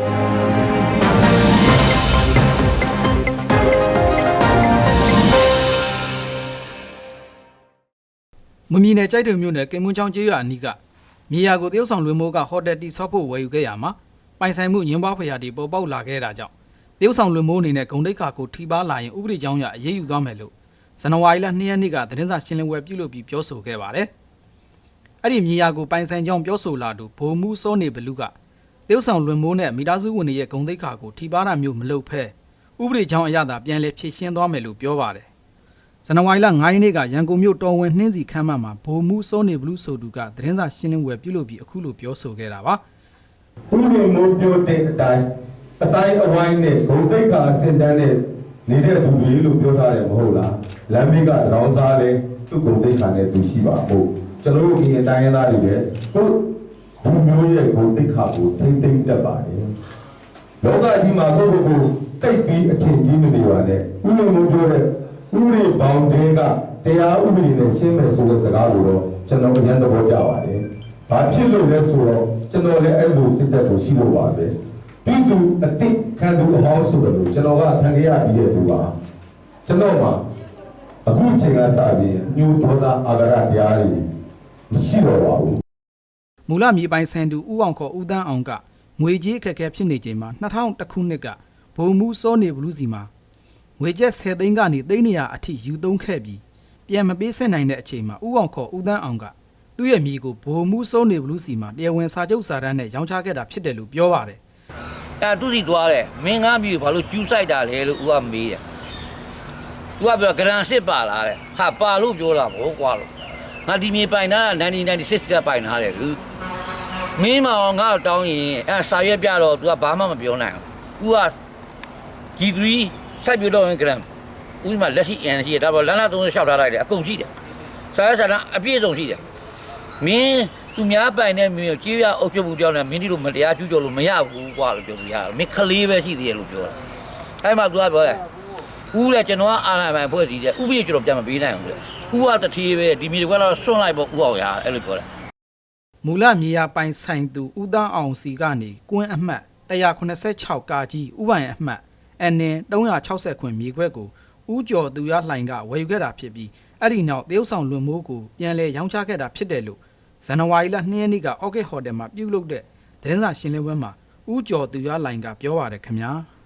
မွန်ပြည်နယ်ကြိုက်တုံမြို့နယ်ကင်မွန်းချောင်းကျေးရွာအနီးကမြေယာကိုတရုတ်ဆောင်လွင်မိုးကဟိုတယ်တီဆော့ဖို့ဝယ်ယူခဲ့ရမှာပိုင်ဆိုင်မှုညှင်းပွားဖရာတီပေါ်ပေါက်လာခဲ့တာကြောင့်တရုတ်ဆောင်လွင်မိုးအနေနဲ့ဂုံတိတ်ခါကိုထိပါလာရင်ဥပဒေကြောင်းအရအရေးယူသွားမယ်လို့ဇန်နဝါရီလ2ရက်နေ့ကသတင်းစာရှင်းလင်းပွဲပြုလုပ်ပြီးပြောဆိုခဲ့ပါတယ်။အဲ့ဒီမြေယာကိုပိုင်ဆိုင်ကြောင်းပြောဆိုလာသူဘိုလ်မှုစောနေဘလူးကတ ရုတ်ဆောင်လွင်မိုးနဲ့မိသားစုဝင်တွေရဲ့ဂုံတိတ်ခါကိုထိပါတာမျိုးမလုပ်ဖဲဥပဒေကြောင်းအရသာပြန်လည်ဖြေရှင်းသွားမယ်လို့ပြောပါတယ်။ဇန်နဝါရီလ9ရက်နေ့ကရန်ကုန်မြို့တော်ဝင်နှင်းစီခမ်းမမှာဗိုလ်မှူးစောနေဘလူးဆိုသူကသတင်းစာရှင်းလင်းပွဲပြုလုပ်ပြီးအခုလိုပြောဆိုခဲ့တာပါဥပဒေမိုးပြောတဲ့အတိုင်းအတိုင်းအဝိုင်းနဲ့ဂုံတိတ်ကအစင်တန်းနဲ့နေတဲ့သူတွေလို့ပြောထားတယ်မဟုတ်လားလမ်းမေးကတောင်စားလဲသူ့ဂုံတိတ်ခါနဲ့သူရှိပါဖို့ကျွန်တော်တို့ဒီအတိုင်းရသားတွေလည်းကိုယ် ဘုမျိုးရဲ့ဂုံတိတ်ခါကိုထိမ့်သိမ့်တတ်ပါတယ်လောကကြီးမှာကိုယ့်ကိုယ်ကိုတိတ်ပြီးအထင်ကြီးမနေပါနဲ့ဥပဒေမိုးပြောတဲ့ဥပဒေဘောင်တဲကတရားဥပဒေနဲ့ရှင်းမယ်ဆိုတဲ့စကားကိုတော့ကျွန်တော်အញ្ញံသဘောကျပါတယ်ဘာဖြစ်လို့လဲဆိုတော့ကျွန်တော်လည်းအဲ့လိုစိတ်သက်ကိုရှိလို့ပါပဲပြီးသူအတိတ်ခံသူအဟောင်းဆိုတယ်လို့ကျွန်တော်ကခံခဲ့ရပြီးတဲ့သူပါကျွန်တော်မှာအခုချိန်ကစပြီးညှို့ဒေါသအာဂရတရားတွေမရှိတော့ပါဘူး။ မူလမြေပိုင်ဆန်သူဦးအောင်ခေါ်ဦးတန်းအောင်ကငွေကြေးအခက်အခဲဖြစ်နေချိန်မှာ2000ခုနှစ်ကဗိုလ်မှူးစောနေဘလူးစီမှာငွေကျပ်10သိန်းကနေသိန်း200အထိယူသုံးခဲ့ပြီးပြန်မပေးဆက်နိုင်တဲ့အချိန်မှာဦးအောင်ခေါ်ဦးတန်းအောင်ကသူ့ရဲ့မြေကိုဗိုလ်မှူးစောနေဘလူးစီမှာတရားဝင်စာချုပ်စာတမ်းနဲ့ရောင်းချခဲ့တာဖြစ်တယ်လို့ပြောပါတယ်။အဲသူစီသွားတယ်မင်းငါမြေဘာလို့ကျူးဆိုင်တာလဲလို့ဦးကမေးတယ်သူကပြောဂရန်စစ်ပါလားတဲ့ဟာပါလို့ပြောတာမဟုတ်ကွာလို့ ငါဒီမြေပိုင်တာ1996ကပိုင်တာလေလူမင်းမအောင်ငါ့ကိုတောင်းရင်အဲစာရွက်ပြတော့ तू ကဘာမှမပြောနိုင်ဘူးဦးက G3 စိုက်ပြတော့ရင်ဂရန်ဦးမှာလက်ရှိ N ရှိတယ်ဒါပေါ်လမ်းလာသုံးလျှောက်ထားလိုက်တယ်အကုန်ရှိတယ်စာရွက်စာတမ်းအပြည့်အစုံရှိတယ်မင်းသူများပိုင်တဲ့မင်းကိုကြေးရအုပ်ချုပ်မှုကြောင့်လည်းမင်းဒီလိုမတရားကျူးကျော်လို့မရဘူးကွာလို့ပြောပြရတယ်မင်းခလေးပဲရှိသေးတယ်လို့ပြောတာအဲ့မှာသူကပြောတယ်ဦးလည်းကျွန်တော်ကအာဏာပိုင်ဖွဲ့စည်းတယ်ဥပဒေကျွန်တော်ပြန်မပေးနိုင်ဘူးလေ ဦးကတတိပဲဒီမြေကွက်တော့စွန့်လိုက်ပေါ့ဦးအောင်ရအဲ့လိုပြောတယ်မူလမြေယာပိုင်ဆိုင်သူဦးသားအောင်စီကနေကွင်းအမှတ်186ကာကြီးဥပိုင်အမှတ်အနင်360ခွင်မြေခွက်ကိုဦးကျော်သူရလှိုင်ကဝယ်ယူခဲ့တာဖြစ်ပြီးအဲ့ဒီနောက်တရုတ်ဆောင်လွန်မိုးကိုပြန်လဲရောင်းချခဲ့တာဖြစ်တယ်လို့ဇန်နဝါရီလ2ရက်နေ့ကအော့ကစ်ဟိုတယ်မှာပြုလုပ်တဲ့သတင်းစာရှင်းလင်းပွဲမှာဦးကျော်သူရလှိုင်ကပြောပါတယ်ခင်ဗျာ။